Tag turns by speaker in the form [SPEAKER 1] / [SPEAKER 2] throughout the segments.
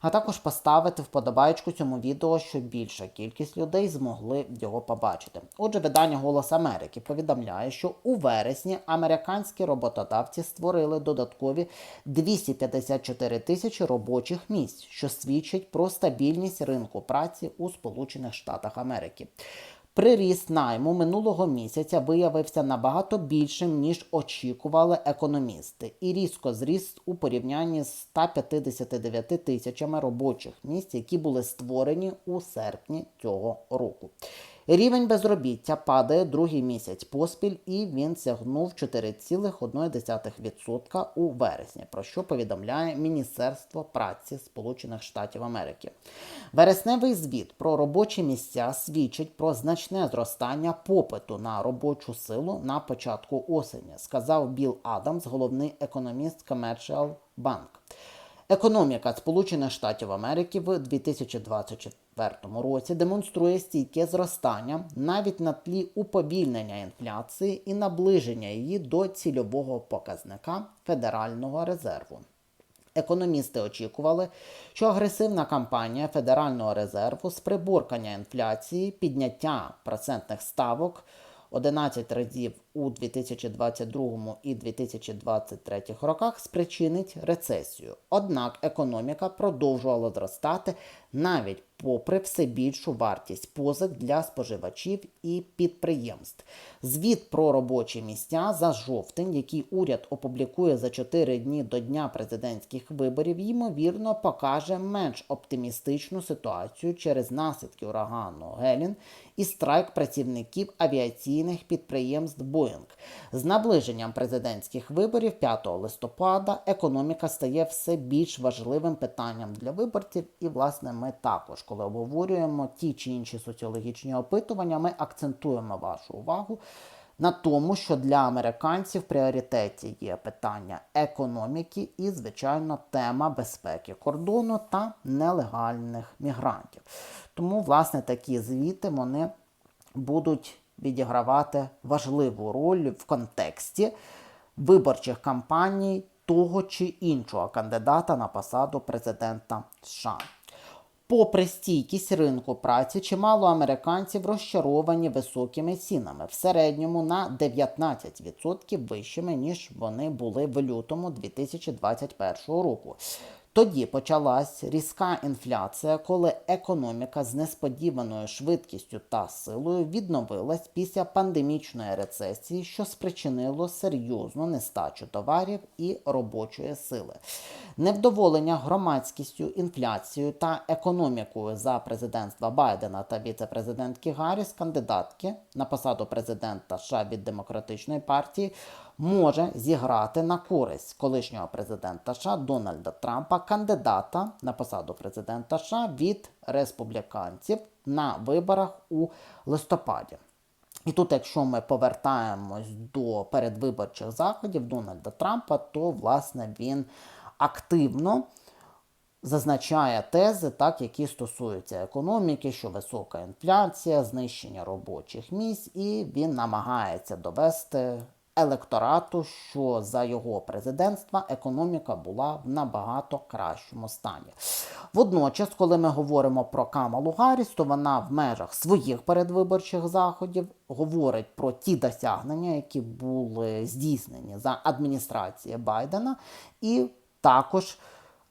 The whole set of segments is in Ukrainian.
[SPEAKER 1] а також поставити вподобайку цьому відео, щоб більша кількість людей змогли його побачити. Отже, видання Голос Америки повідомляє, що у вересні американські роботодавці створили додаткові 254 тисячі робочих місць, що свідчить про стабільність ринку праці у Сполучених Штатах Америки. Приріст найму минулого місяця виявився набагато більшим, ніж очікували економісти, і різко зріс у порівнянні з 159 тисячами робочих місць, які були створені у серпні цього року. Рівень безробіття падає другий місяць поспіль, і він сягнув 4,1% у вересні, про що повідомляє Міністерство праці Сполучених Штатів Америки. Вересневий звіт про робочі місця свідчить про значне зростання попиту на робочу силу на початку осені, сказав Білл Адамс, головний економіст Commercial Bank. Економіка Сполучених Штатів Америки в 2024 році демонструє стійке зростання навіть на тлі уповільнення інфляції і наближення її до цільового показника Федерального резерву. Економісти очікували, що агресивна кампанія Федерального резерву з приборкання інфляції, підняття процентних ставок 11 разів у 2022 і 2023 роках спричинить рецесію. Однак економіка продовжувала зростати навіть попри все більшу вартість позик для споживачів і підприємств. Звіт про робочі місця за жовтень, який уряд опублікує за 4 дні до дня президентських виборів, ймовірно покаже менш оптимістичну ситуацію через наслідки урагану Гелін і страйк працівників авіаційних підприємств Боїнг. З наближенням президентських виборів 5 листопада економіка стає все більш важливим питанням для виборців, і власне ми також, коли обговорюємо ті чи інші соціологічні опитування, ми акцентуємо вашу увагу на тому, що для американців в пріоритеті є питання економіки і, звичайно, тема безпеки кордону та нелегальних мігрантів. Тому, власне, такі звіти вони будуть відігравати важливу роль в контексті виборчих кампаній того чи іншого кандидата на посаду президента США. Попри стійкість ринку праці, чимало американців розчаровані високими цінами, в середньому на 19% вищими, ніж вони були в лютому 2021 року. Тоді почалась різка інфляція, коли економіка з несподіваною швидкістю та силою відновилась після пандемічної рецесії, що спричинило серйозну нестачу товарів і робочої сили. Невдоволення громадськістю, інфляцією та економікою за президентства Байдена та віце-президентки Гарріс, кандидатки на посаду президента США від демократичної партії може зіграти на користь колишнього президента США Дональда Трампа, кандидата на посаду президента США від республіканців на виборах у листопаді. І тут, якщо ми повертаємось до передвиборчих заходів Дональда Трампа, то власне він активно зазначає тези, так, які стосуються економіки, що висока інфляція, знищення робочих місць, і він намагається довести електорату, що за його президентства економіка була в набагато кращому стані. Водночас, коли ми говоримо про Камалу Гарріс, то вона в межах своїх передвиборчих заходів говорить про ті досягнення, які були здійснені за адміністрацією Байдена, і також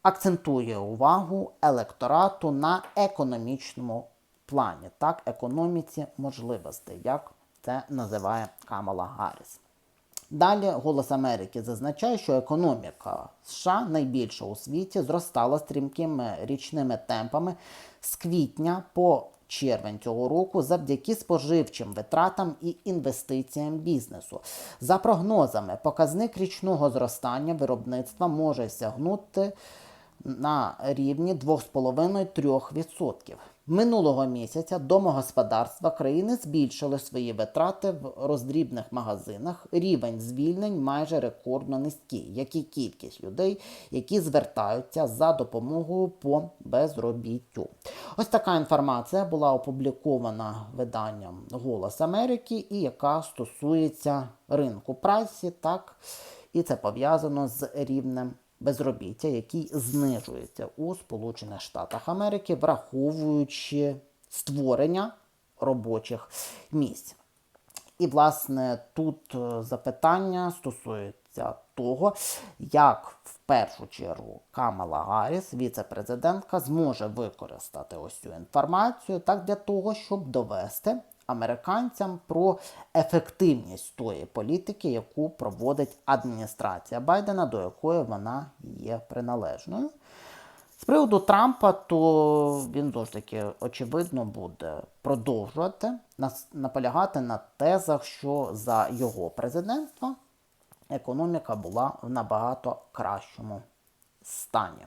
[SPEAKER 1] акцентує увагу електорату на економічному плані, так, економіці можливостей, як це називає Камала Гарріс. Далі Голос Америки зазначає, що економіка США найбільша у світі зростала стрімкими річними темпами з квітня по червень цього року завдяки споживчим витратам і інвестиціям бізнесу. За прогнозами, показник річного зростання виробництва може сягнути на рівні 2,5-3%. Минулого місяця домогосподарства країни збільшили свої витрати в роздрібних магазинах. Рівень звільнень майже рекордно низький, як і кількість людей, які звертаються за допомогою по безробіттю. Ось така інформація була опублікована виданням Голос Америки і яка стосується ринку праці, так і це пов'язано з рівнем безробіття, який знижується у Сполучених Штатах Америки, враховуючи створення робочих місць. І, власне, тут е, запитання стосується того, як в першу чергу Камала Гарріс, віце-президентка, зможе використати ось цю інформацію так для того, щоб довести американцям про ефективність тої політики, яку проводить адміністрація Байдена, до якої вона є приналежною. З приводу Трампа, то він дуже очевидно буде продовжувати наполягати на тезах, що за його президентства економіка була в набагато кращому стані.